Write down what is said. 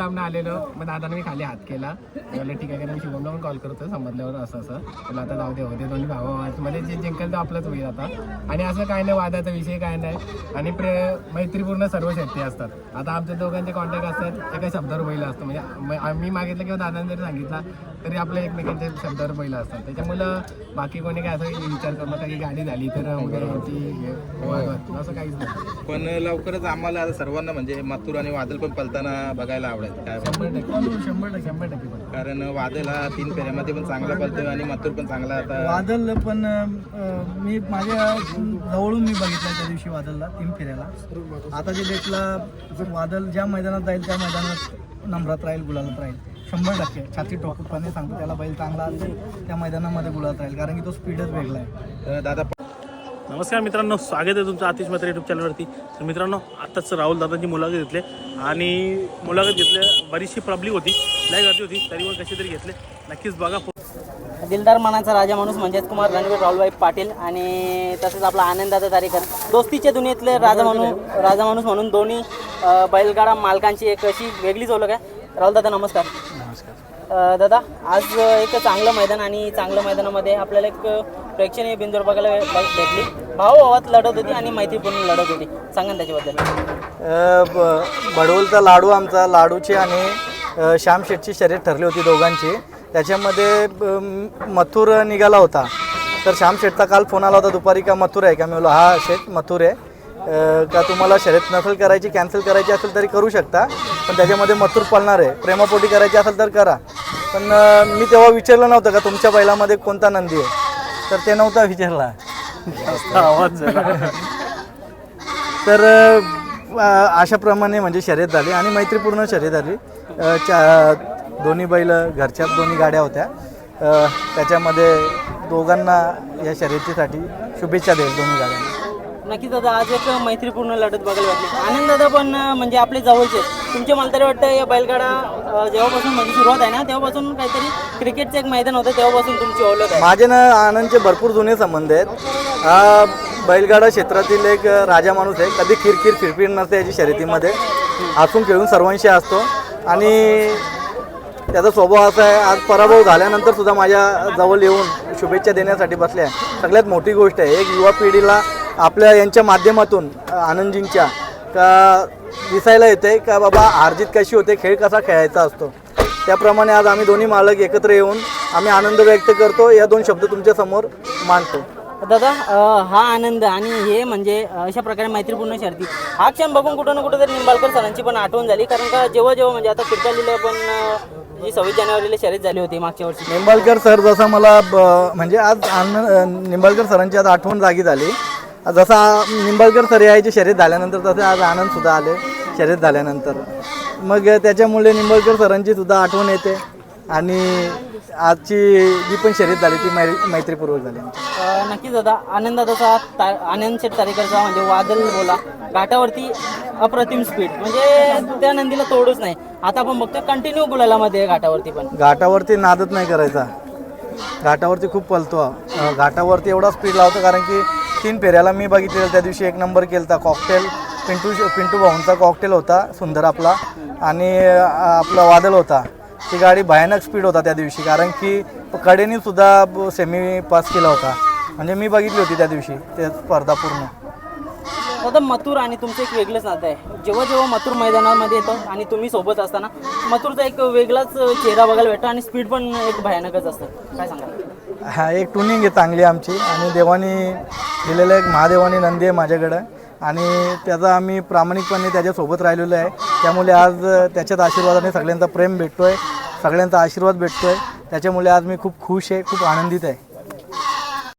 सामने आलेलो. मग दादाने मी खाली हात केला. म्हणलं ठीक आहे मी शुभमला पण कॉल करतो समजल्यावर असं असं. मला आता जाऊ दे होते दोन्ही भावा मध्ये म्हणजे जे जिंकेल तर आपलंच होईल आता. आणि असं काय नाही वादाचा विषय काय नाही. आणि प्रे मैत्रीपूर्ण सर्व शक्ती असतात. आता आमच्या दोघांचे कॉन्टॅक्ट असतात एका शब्दावर बैल असतो. म्हणजे मी मागितलं किंवा दादाने जरी सांगितलं तरी आपल्या एकमेकांच्या शब्दावर बैल असतात. त्याच्यामुळं बाकी कोणी काय असं विचार करू नका की गाडी झाली तर वगैरे ती हे, वाद- असं काहीच नाही. पण लवकरच आम्हाला सर्वांना म्हणजे मथुर आणि वादल पण पलताना बघायला आवडेल. काय शंभर टक्के. शंभर टक्के शंभर टक्के पण कारण वादल हा तीन फेऱ्यामध्ये पण चांगला पलतोय आणि मथुर पण चांगला आता वादल पण अं, मी माझ्या जवळून मी बघितलं त्या दिवशी वादलला तीन फेऱ्याला. आता जे डेटला वादल ज्या मैदानात जाईल त्या मैदानात नम्रात राहील गुलालात राहील. शंभर टक्के. छाती टोकूपणे सांगतो त्याला बैल चांगला असेल त्या मैदानामध्ये गुलालात राहील. कारण की तो स्पीडच वेगळा आहे. दादा नमस्कार मित्रांनो स्वागत आहे तुमचं आतिश मात्र यूट्यूब चॅनलवरती तर मित्रांनो आत्ताच राहुल दादांची मुलाखत घेतली आणि मुलाखत घेतली बरीचशी पब्लिक होती लय गर्दी होती तरी पण कशी तरी घेतले. नक्कीच बघा दिलदार मनाचा राजा माणूस म्हणजेच कुमार रणवीर राहुलभाई पाटील आणि तसेच आपला आनंदाचा तारेकर दोस्तीच्या दुनियेतले राजा म्हणून राजा माणूस म्हणून दोन्ही बैलगाडा मालकांची एक अशी वेगळीच ओळख आहे. राहुल दादा नमस्कार नमस्कार. दादा आज एक चांगलं मैदान आणि चांगलं मैदानामध्ये आपल्याला एक प्रेक्षणीय बिंदूर बघायला भे- भेटली. भावाभावात लढत होती आणि मैत्रीपूर्ण लढत होती. सांगा त्याच्याबद्दल. ब- बडवलचा लाडू आमचा लाडूची आणि श्याम शेठची शर्यत ठरली होती दोघांची. त्याच्यामध्ये मथुर निघाला होता. तर श्याम शेठचा काल फोन आला होता दुपारी का मथुर आहे का? मी बोललो हा शेठ मथुर आहे. का तुम्हाला शर्यत नसेल करायची कॅन्सल करायची असेल तरी करू शकता पण त्याच्यामध्ये मथुर पळणार आहे. प्रेमापोटी करायची असेल तर करा. पण मी तेव्हा विचारलं नव्हतं का तुमच्या बैलामध्ये कोणता नंदी आहे? तर ते नव्हता विचारला. आवाज तर अ, अशाप्रमाणे म्हणजे शर्यत झाली आणि मैत्रीपूर्ण शर्यत झाली. अ, चा दोन्ही बैल घरच्याच दोन्ही गाड्या होत्या. अ, त्याच्यामध्ये दोघांना या शर्यतीसाठी शुभेच्छा देईल दोन्ही गाड्यांना. नक्कीच दादा आज एक मैत्रीपूर्ण लढत बघायला वाटली आनंद दादा पण म्हणजे आपले जवळचे. तुमचे मला तरी वाटतं या बैलगाडा जेव्हापासून म्हणजे सुरुवात आहे ना तेव्हापासून काहीतरी क्रिकेटचं एक मैदान होतं तेव्हापासून तुमची ओळख आहे. माझे ना आनंदचे भरपूर जुने संबंध आहेत. बैलगाडा क्षेत्रातील एक राजा माणूस आहे. कधी किरकिर फिरफिर नसते याची शर्यतीमध्ये. हसून खेळून सर्वांशी असतो आणि त्याचा स्वभाव असा आहे आज पराभव झाल्यानंतर सुद्धा माझ्या जवळ येऊन शुभेच्छा देण्यासाठी बसले आहे. सगळ्यात मोठी गोष्ट आहे एक युवा पिढीला आपल्या यांच्या माध्यमातून आनंदजींच्या का दिसायला येते का बाबा हारजीत कशी होते खेळ कसा खेळायचा असतो. त्याप्रमाणे आज आम्ही दोन्ही मालक एकत्र येऊन आम्ही आनंद व्यक्त करतो. या दोन शब्द तुमच्यासमोर मांडतो. दादा हा आनंद आणि हे म्हणजे अशा प्रकारे मैत्रीपूर्ण शर्ती. हा क्षण बघून कुठं ना कुठं तरी निंबाळकर सरांची पण आठवण झाली. कारण का जेव्हा जेव्हा म्हणजे आता फिरकालीला पण जी सव्वीस जानेवारीला शर्यत झाली होती मागच्या वर्षी. निंबाळकर सर जसं मला म्हणजे आज आनंद निंबाळकर सरांची आज आठवण जागी झाली. जसा निंबाळकर सर यायची शर्यत झाल्यानंतर तसे आज आनंद सुद्धा आले शर्यत झाल्यानंतर. मग त्याच्यामुळे निंबाळकर सरांची सुद्धा आठवण येते आणि आजची जी पण शर्यत झाली ती मै मैत्रीपूर्वक झाली. नक्कीच दादा आनंदाचा ता- आनंद शेठ तारेकरचा म्हणजे वादल बोला. घाटावरती अप्रतिम स्पीड म्हणजे त्या नंदीला तोडूच नाही. आता आपण बघतो कंटिन्यू गुलालामध्ये आहे घाटावरती पण. घाटावरती नादच नाही करायचा. घाटावरती खूप पलतो. घाटावरती एवढा स्पीड लावतो कारण की तीन फेऱ्याला मी बघितलेलं त्या दिवशी एक नंबर केलता कॉकटेल पिंटू पिंटू भाऊंचा कॉकटेल होता सुंदर आपला. आणि आपला वादळ होता. ती गाडी भयानक स्पीड होता त्या दिवशी कारण की कडेने सुद्धा सेमी पास केला होता. म्हणजे मी बघितली होती त्या दिवशी ते स्पर्धा पूर्ण. दादा मथुर आणि तुमचं एक वेगळंच नातं आहे. जेव्हा जेव्हा मथुर मैदानामध्ये येतो आणि तुम्ही सोबत असताना मथुरचा एक वेगळाच चेहरा बघायला भेटतो आणि स्पीड पण एक भयानकच असतं. काय सांगाल? हा एक ट्युनिंग आहे चांगली आमची आणि देवानी दिलेलं एक महादेवानी नंदी आहे माझ्याकडं. आणि त्याचा आम्ही प्रामाणिकपणे त्याच्यासोबत राहिलेलो आहे. त्यामुळे आज त्याच्याच आशीर्वादाने सगळ्यांचा प्रेम भेटतो आहे सगळ्यांचा आशीर्वाद भेटतो आहे त्याच्यामुळे आज मी खूप खुश आहे खूप आनंदित आहे.